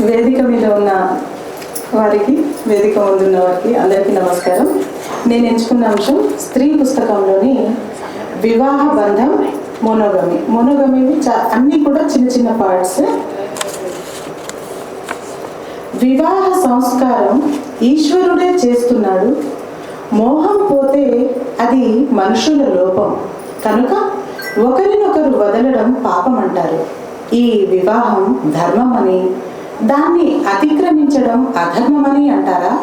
వేదిక మీద ఉన్న వారికి వేదిక ముందున్న వారికి అందరికీ నమస్కారం. నేను ఎంచుకున్న అంశం స్త్రీ పుస్తకంలోని వివాహ బంధం మోనోగమి మోనోగమి చా అన్నీ కూడా చిన్న చిన్న పార్ట్స్ వివాహ సంస్కారం ఈశ్వరుడే చేస్తున్నాడు. మోహం పోతే అది మనుషుల లోపం. కనుక ఒకరినొకరు వదలడం పాపం అంటారు. ఈ వివాహం ధర్మం అని దాన్ని అతిక్రమించడం అధర్మమని అంటారా?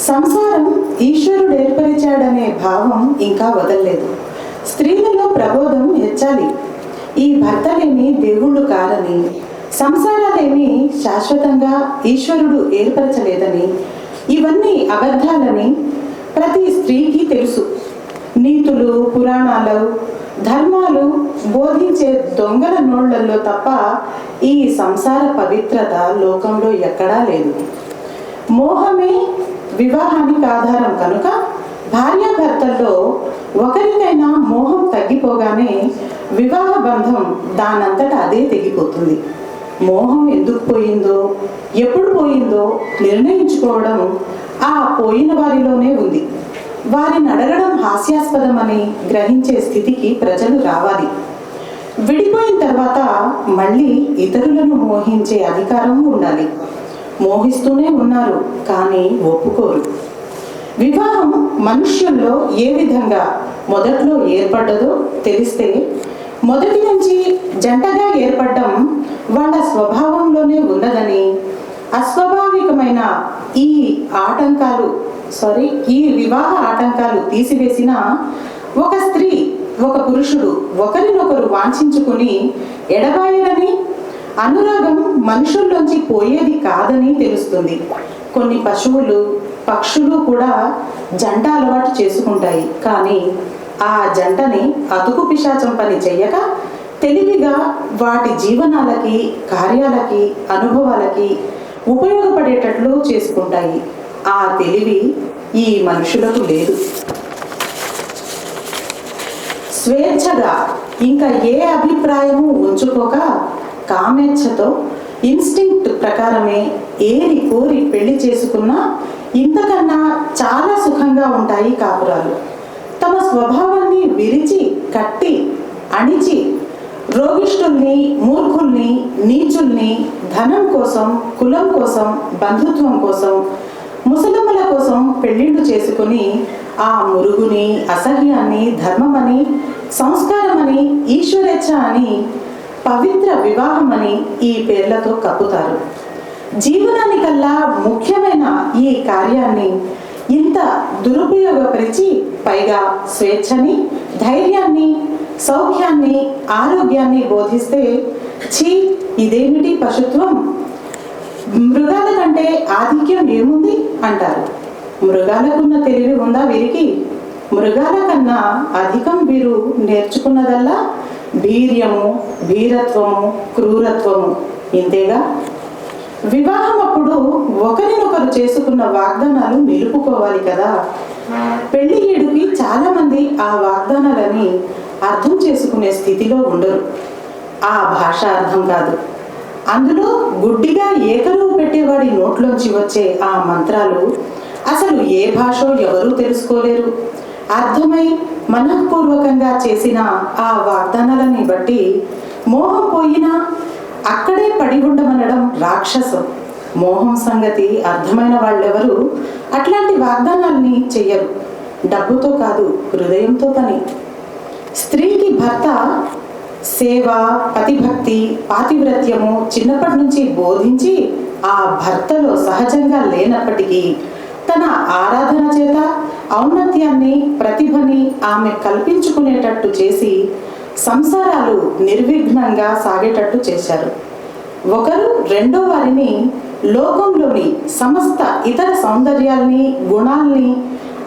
సంసారం ఈశ్వరుడు ఏర్పరిచాడనే భావం ఇంకా వదలలేదు. స్త్రీలలో ప్రబోధం హెచ్చాలి ఈ భర్తలేమి దేవుళ్ళు కారని సంసారాలేమి శాశ్వతంగా ఈశ్వరుడు ఏర్పరచలేదని ఇవన్నీ అబద్ధాలని ప్రతి స్త్రీకి తెలుసు. నీతులు పురాణాలు ధర్మాలు బోధించే దొంగల నోళ్ళలో తప్ప ఈ సంసార పవిత్రత లోకంలో ఎక్కడా లేదు. మోహమే వివాహానికి ఆధారం కనుక భార్యాభర్తల్లో ఒకరికైనా మోహం తగ్గిపోగానే వివాహ బంధం దానంతట అదే తెగిపోతుంది. మోహం ఎందుకు పోయిందో ఎప్పుడు పోయిందో నిర్ణయించుకోవడం ఆ పోయిన వారిలోనే ఉంది. వారిని అడగడం హాస్యాస్పదమని గ్రహించే స్థితికి ప్రజలు రావాలి. విడిపోయిన తర్వాత మళ్ళీ ఇతరులను మోహించే అధికారం ఉండాలి. మోహిస్తూనే ఉన్నారు కానీ ఒప్పుకోరు. వివాహం మనుష్యుల్లో ఏ విధంగా మొదట్లో ఏర్పడ్డదో తెలిస్తే మొదటి నుంచి జంటగా ఏర్పడడం వాళ్ళ స్వభావంలోనే ఉన్నదని అస్వాభావికమైన ఈ ఆటంకాలు సారీ ఈ వివాహ ఆటంకాలు తీసివేసిన ఒక స్త్రీ ఒక పురుషుడు ఒకరినొకరు వాంఛించుకుని ఎడబాయరని అనురాగం మనుషుల్లోంచి పోయేది కాదని తెలుస్తుంది. కొన్ని పశువులు పక్షులు కూడా జంట అలవాటు చేసుకుంటాయి. కానీ ఆ జంటని అతుకు పిశాచం పని చెయ్యక తెలివిగా వాటి జీవనాలకి కార్యాలకి అనుభవాలకి ఉపయోగపడేటట్లు చేసుకుంటాయి. ఆ తెలివి ఈ మనుషులకు లేదు. స్వేచ్ఛగా ఇంకా ఏ అభిప్రాయము ఉంచుకోక కామేచ్ఛతో ఇన్స్టింక్ట్ ప్రకారమే ఏరి కోరి పెళ్ళి చేసుకున్నా ఇంతకన్నా చాలా సుఖంగా ఉంటాయి కాపురాలు. తమ స్వభావాన్ని విరిచి కట్టి అణిచి రోగిష్ఠుల్ని మూర్ఖుల్ని నీచుల్ని ధనం కోసం కులం కోసం బంధుత్వం కోసం ముసలమ్మల కోసం పెళ్ళిళ్ళు చేసుకుని ఆ మురుగుని అసహ్యాన్ని ధర్మమని సంస్కారమని ఈశ్వరేచ్ఛ అని పవిత్ర వివాహమని ఈ పేర్లతో కప్పుతారు. జీవనానికల్లా ముఖ్యమైన ఈ కార్యాన్ని ఇంత దురుపయోగపరిచి పైగా స్వేచ్ఛని ధైర్యాన్ని సౌఖ్యాన్ని ఆరోగ్యాన్ని బోధిస్తే ఛీ ఇదేమిటి పశుత్వం? మృగాల కంటే ఆధిక్యం ఏముంది? అంటారు. మృగాలకున్న తెలివి ఉందా వీరికి? మృగాల కన్నా అధికం వీరు నేర్చుకున్నదల్లా? వీర్యము వీరత్వము క్రూరత్వము ఇంతేగా? వివాహం అప్పుడు ఒకరినొకరు చేసుకున్న వాగ్దానాలు నిలుపుకోవాలి కదా? పెళ్ళి ఏడుకి చాలా మంది ఆ వాగ్దానాలని అర్థం చేసుకునే స్థితిలో ఉండరు. ఆ భాష అర్థం కాదు. అందులో గుడ్డిగా ఏకరువు పెట్టేవాడి నోట్లోంచి వచ్చే ఆ మంత్రాలు అసలు ఏ భాషో ఎవరూ తెలుసుకోలేరు. అర్థమై మనఃపూర్వకంగా చేసిన ఆ వాగ్దానాలని బట్టి మోహం పోయినా అక్కడే పడి ఉండమనడం రాక్షసం. మోహం సంగతి అర్థమైన వాళ్ళెవరు అట్లాంటి వాగ్దానాల్ని చెయ్యరు. డబ్బుతో కాదు హృదయంతో పని. స్త్రీకి భర్త సేవ పతిభక్తి పాతివ్రత్యము చిన్నప్పటి నుంచి బోధించి ఆ భర్తలో సహజంగా లేనప్పటికీ తన ఆరాధన చేత ఔన్నత్యాన్ని ప్రతిభని ఆమె కల్పించుకునేటట్టు చేసి సంసారాలు నిర్విఘ్నంగా సాగేటట్టు చేశారు. ఒకరు రెండో వారిని లోకంలోని సమస్త ఇతర సౌందర్యాల్ని గుణాల్ని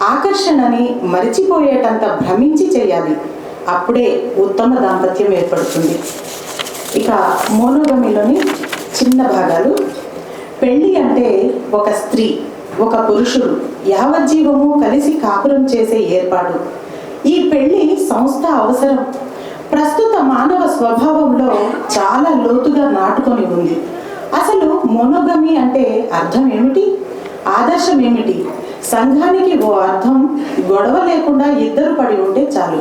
ఆకర్షణని మరిచిపోయేటంత భ్రమించి చేయాలి. అప్పుడే ఉత్తమ దాంపత్యం ఏర్పడుతుంది. ఇక మోనోగమిలోని చిన్న భాగాలు. పెళ్ళి అంటే ఒక స్త్రీ. ఒక పురుషుడు యావజ్జీవము కలిసి కాపురం చేసే ఏర్పాటు. ఈ పెళ్ళి సంస్థ అవసరం. ప్రస్తుత మానవ స్వభావంలో చాలా లోతుగా నాటుకొని ఉంది. అసలు మోనోగమి అంటే అర్థం ఏమిటి? ఆదర్శం ఏమిటి? సంఘానికి ఓ అర్థం గొడవ లేకుండా ఇద్దరు పడి ఉంటే చాలు.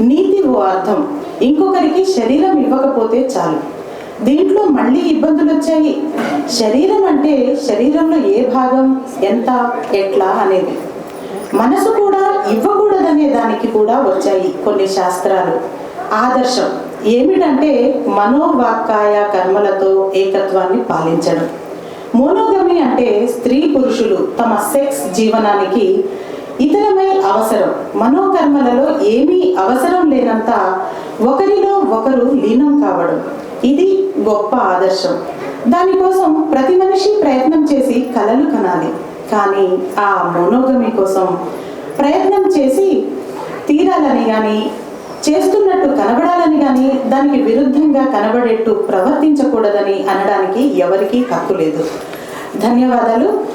నీతి ఓ అర్థం ఇంకొకరికి శరీరం ఇవ్వకపోతే చాలు. దీంట్లో మళ్ళీ ఇబ్బందులు వచ్చాయి. శరీరం అంటే శరీరంలో ఏ భాగం ఎంత ఎట్లా అనేది. మనసు కూడా ఇవ్వకూడదనే దానికి కూడా వచ్చాయి కొన్ని శాస్త్రాలు. ఆదర్శం ఏమిటంటే మనోవాక్కాయ కర్మలతో ఏకత్వాన్ని పాలించడం. మోనోగమి అంటే స్త్రీ పురుషులు తమ సెక్స్ జీవనానికి ఇతర అవసరం. మనోకర్మలలో ఏమీ అవసరం లేనంత ఒకరిలో ఒకరు లీనం కావడం. ఇది గొప్ప ఆదర్శం. దానికోసం ప్రతి మనిషి ప్రయత్నం చేసి కలలు కనాలి. కానీ ఆ మనోగమి కోసం ప్రయత్నం చేసి తీరాలని కానీ చేస్తున్నట్టు కనబడాలని కానీ దానికి విరుద్ధంగా కనబడేట్టు ప్రవర్తించకూడదని అనడానికి ఎవరికీ హక్కు లేదు. ధన్యవాదాలు.